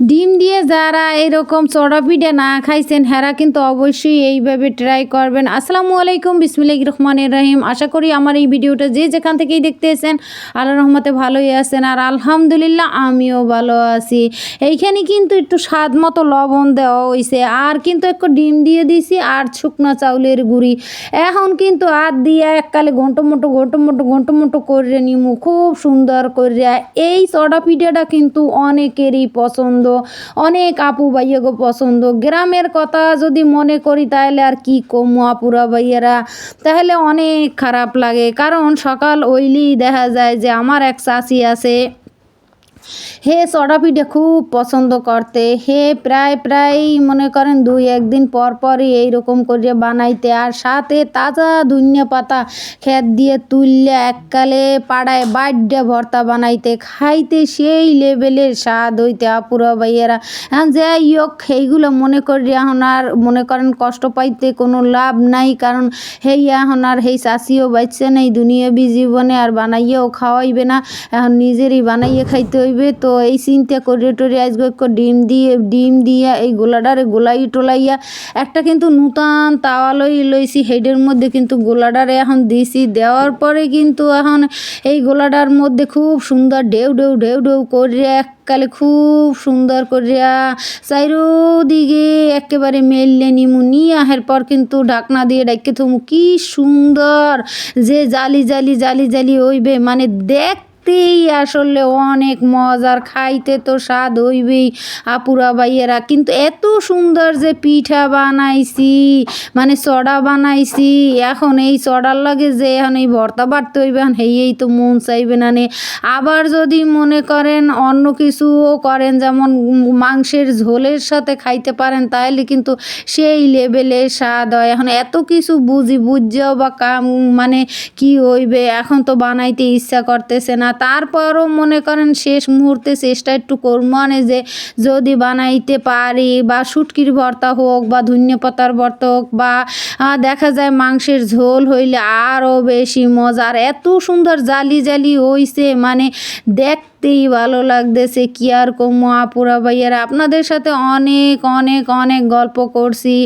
ডিম দিয়ে যারা এরকম চড়া পিঠা না খাইছেন, হেরা কিন্তু অবশ্যই এইভাবে ট্রাই করবেন। আসসালামু আলাইকুম বিসমিল্লাহ রহমান রহিম। আশা করি আমার এই ভিডিওটা যে যেখান থেকেই দেখতে এসেন আল্লাহ রহমতে ভালোই আছেন। আর আলহামদুলিল্লাহ, আমিও ভালো আছি। এইখানে কিন্তু একটু স্বাদ মতো লবণ দেওয়া হয়েছে আর কিন্তু একটু ডিম দিয়ে দিছি আর শুকনো চাউলের গুঁড়ি। এখন কিন্তু আর দিয়ে এককালে ঘন্ট মোটো ঘন্ট মোটো ঘন্ট মোটো করে নিমু। খুব সুন্দর করে এই চড়া পিঠাটা কিন্তু অনেকেরই পছন্দ। অনেক আপু ভাইয়াগো পছন্দ। গ্রামের কথা যদি মনে করি তাহলে আর কি কমু আপুরা ভাইয়েরা? তাহলে অনেক খারাপ লাগে। কারণ সকাল ওইলি দেখা যায় যে আমার এক চাষি আছে। হে চড়া পিঠে খুব পছন্দ করতে, হে প্রায় প্রায় মনে করেন দুই একদিন পর পরই এইরকম করে বানাইতে আর সাথে তাজা ধনিয়া পাতা খেত দিয়ে তুললে এককালে পাড়ায় বাড্ডে ভর্তা বানাইতে, খাইতে সেই লেভেলের স্বাদ হইতে আপুরা ভাইয়েরা। যাই হোক, সেইগুলো মনে করি এখন আর মনে করেন কষ্ট পাইতে কোনো লাভ নাই, কারণ হেই এখন আর হেই চাষিও বাচ্চা নেই দুনিয়াবি জীবনে আর বানাইয়েও খাওয়াইবে না, এখন নিজেরই বানাইয়ে খাইতে হইবে। তো এই চিন্তা করে টরে একটু ডিম দিয়ে, ডিম দিয়া এই গোলাডারে গোলাই টোলাইয়া, একটা কিন্তু নূতন তাওয়া লই লইছি, হেডের মধ্যে কিন্তু গোলাডারে এখন দিছি, দেওয়ার পরে কিন্তু এখন এই গোলাডার মধ্যে খুব সুন্দর ঢেউ ঢেউ ঢেউ ঢেউ করে এককালে খুব সুন্দর করিয়া চাইরোদিকে একেবারে মেললে নিমু, নিয়ে পর কিন্তু ঢাকনা দিয়ে ডাইকে থমু, কি সুন্দর যে জালি জালি জালি জালি হইবে মানে দেখ দেখতেই আসলে অনেক মজার, খাইতে তো স্বাদ হইবেই আপুরা ভাইয়েরা। কিন্তু এত সুন্দর যে পিঠা বানাইছি মানে চড়া বানাইছি, এখন এই চড়ার লাগে যে এখন এই ভর্তা বাড়তে হইবে হেই তো মন চাইবে না নে। আবার যদি মনে করেন অন্য কিছুও করেন, যেমন মাংসের ঝোলের সাথে খাইতে পারেন তাহলে কিন্তু সেই লেভেলে স্বাদ হয়। এখন এত কিছু বুঝি বুঝছেও বা কাম মানে কি হইবে, এখন তো বানাইতে ইচ্ছা করতেছে না। তারপরও মনে করেন শেষ মুহূর্তে চেষ্টা একটু করব মানে যে যদি বানাইতে পারি বা শুটকির ভর্তা হোক বা ধন্যপাতার ভর্তা হোক বা দেখা যায় মাংসের ঝোল হইলে আরও বেশি মজার। এত সুন্দর জালি জালি হইছে মানে দেখ দেখতেই ভালো লাগতেছে। কি আর কমো আপুরা ভাইয়ারা? আপনাদের সাথে অনেক অনেক অনেক গল্প করছি।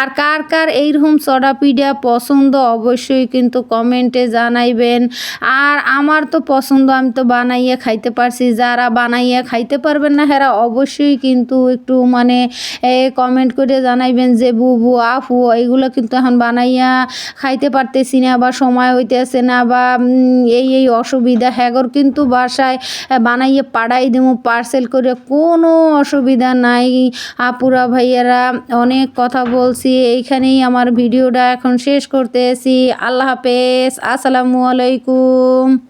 আর কার কার এইরকম পিঠা পছন্দ অবশ্যই কিন্তু কমেন্টে জানাইবেন। আর আমার তো পছন্দ, আমি তো বানাইয়া খাইতে পারছি। যারা বানাইয়া খাইতে পারবেন না, হেরা অবশ্যই কিন্তু একটু মানে কমেন্ট করে জানাইবেন যে বুবু আফু এইগুলো কিন্তু এখন বানাইয়া খাইতে পারতেছি না বা সময় হইতে হইতেছে না বা এই এই অসুবিধা। হ্যাগর কিন্তু বাসায় বানাইয়ে পাড়াই দেবো পার্সেল করে কোনো অসুবিধা নাই। আপুরা ভাইয়ারা, অনেক কথা বলছি, এইখানেই আমার ভিডিওটা এখন শেষ করতে এসি আল্লাহ হাফেজ, আসসালামু আলাইকুম।